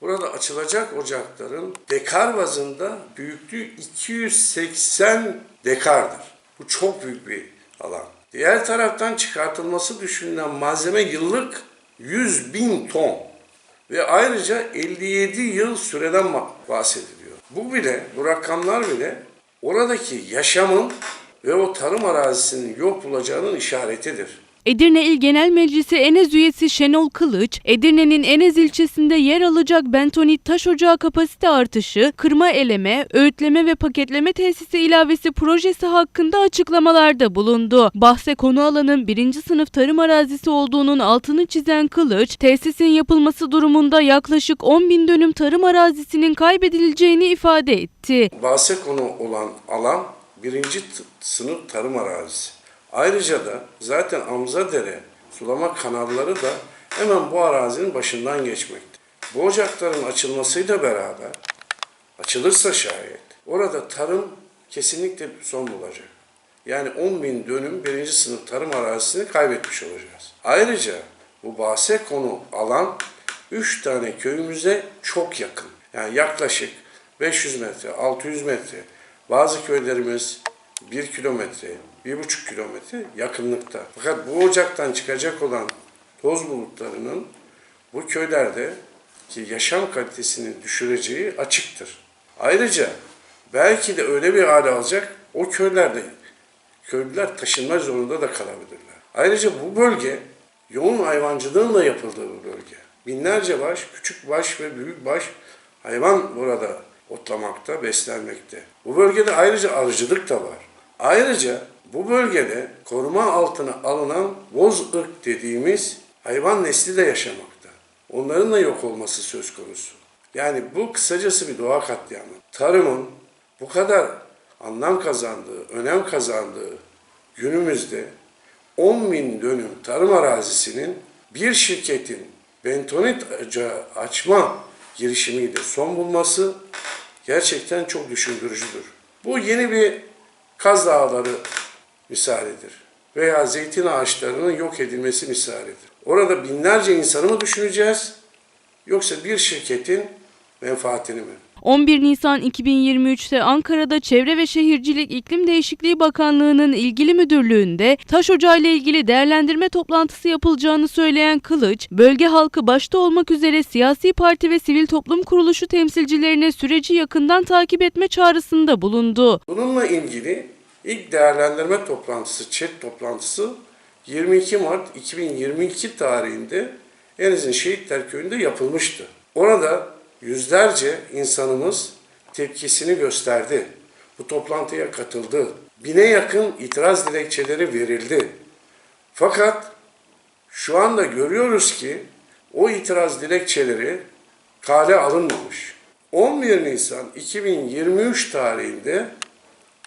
Burada açılacak ocakların dekar bazında büyüklüğü 280 dekardır. Bu çok büyük bir alan. Diğer taraftan çıkartılması düşünülen malzeme yıllık 100 bin ton ve ayrıca 57 yıl süreden bahsediliyor. Bu bile, bu rakamlar bile oradaki yaşamın ve o tarım arazisinin yok bulacağının işaretidir. Edirne İl Genel Meclisi Enez üyesi Şenol Kılıç, Edirne'nin Enez ilçesinde yer alacak bentonit taş ocağı kapasite artışı, kırma eleme, öğütleme ve paketleme tesisi ilavesi projesi hakkında açıklamalarda bulundu. Bahse konu alanın birinci sınıf tarım arazisi olduğunun altını çizen Kılıç, tesisin yapılması durumunda yaklaşık 10 bin dönüm tarım arazisinin kaybedileceğini ifade etti. bahse konu olan alan birinci sınıf tarım arazisi. Ayrıca da zaten Amzadere sulama kanalları da hemen bu arazinin başından geçmekte. Bu ocakların açılmasıyla beraber açılırsa şayet orada tarım kesinlikle son bulacak. Yani 10 bin dönüm birinci sınıf tarım arazisini kaybetmiş olacağız. Ayrıca bu bahse konu alan 3 tane köyümüze çok yakın. Yani yaklaşık 500 metre, 600 metre. Bazı köylerimiz 1 kilometre, 1,5 kilometre yakınlıkta. Fakat bu ocaktan çıkacak olan toz bulutlarının bu köylerde ki yaşam kalitesini düşüreceği açıktır. Ayrıca belki de öyle bir hale alacak o köylerde köylüler taşınma zorunda da kalabilirler. Ayrıca bu bölge yoğun hayvancılığın yapıldığı bir bölge. Binlerce baş, küçük baş ve büyük baş hayvan burada otlamakta, beslenmekte. Bu bölgede ayrıca arıcılık da var. Ayrıca bu bölgede koruma altına alınan boz ırk dediğimiz hayvan nesli de yaşamakta. Onların da yok olması söz konusu. Yani bu kısacası bir doğa katliamı. Tarımın bu kadar anlam kazandığı, önem kazandığı günümüzde 10 bin dönüm tarım arazisinin bir şirketin bentonit açma girişimiyle son bulması gerçekten çok düşündürücüdür. Bu yeni bir Kaz Dağları misalidir veya zeytin ağaçlarının yok edilmesi misalidir. Orada binlerce insanı mı düşüneceğiz yoksa bir şirketin menfaatini mi? 11 Nisan 2023'te Ankara'da Çevre ve Şehircilik İklim Değişikliği Bakanlığı'nın ilgili müdürlüğünde taş ocağı ile ilgili değerlendirme toplantısı yapılacağını söyleyen Kılıç, bölge halkı başta olmak üzere siyasi parti ve sivil toplum kuruluşu temsilcilerine süreci yakından takip etme çağrısında bulundu. Bununla ilgili ilk değerlendirme toplantısı, chat toplantısı 22 Mart 2022 tarihinde Eniz'in Şehitler Köyü'nde yapılmıştı. Orada yüzlerce insanımız tepkisini gösterdi. Bu toplantıya katıldı. Bine yakın itiraz dilekçeleri verildi. Fakat şu anda görüyoruz ki o itiraz dilekçeleri kale alınmamış. 11 Nisan 2023 tarihinde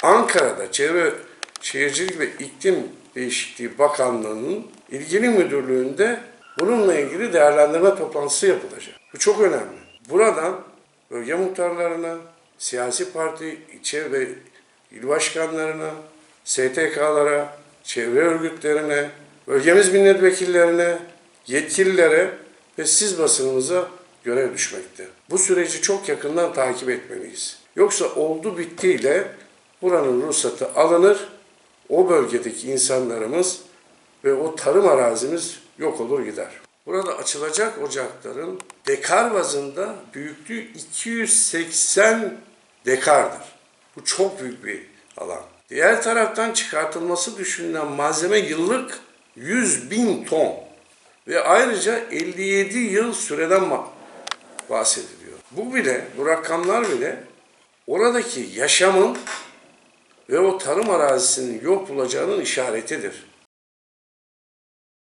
Ankara'da Çevre Şehircilik ve İklim Değişikliği Bakanlığı'nın ilgili müdürlüğünde bununla ilgili değerlendirme toplantısı yapılacak. Bu çok önemli. Buradan bölge muhtarlarına, siyasi parti, ilçe ve il başkanlarına, STK'lara, çevre örgütlerine, bölgemiz milletvekillerine, yetkililere ve siz basınımıza görev düşmekte. Bu süreci çok yakından takip etmeliyiz. Yoksa oldu bittiyle buranın ruhsatı alınır, o bölgedeki insanlarımız ve o tarım arazimiz yok olur gider. Burada açılacak ocakların dekar bazında büyüklüğü 280 dekardır. Bu çok büyük bir alan. Diğer taraftan çıkartılması düşünülen malzeme yıllık 100 bin ton ve ayrıca 57 yıl süreden bahsediliyor. Bu bile, bu rakamlar bile oradaki yaşamın ve o tarım arazisinin yok bulacağının işaretidir.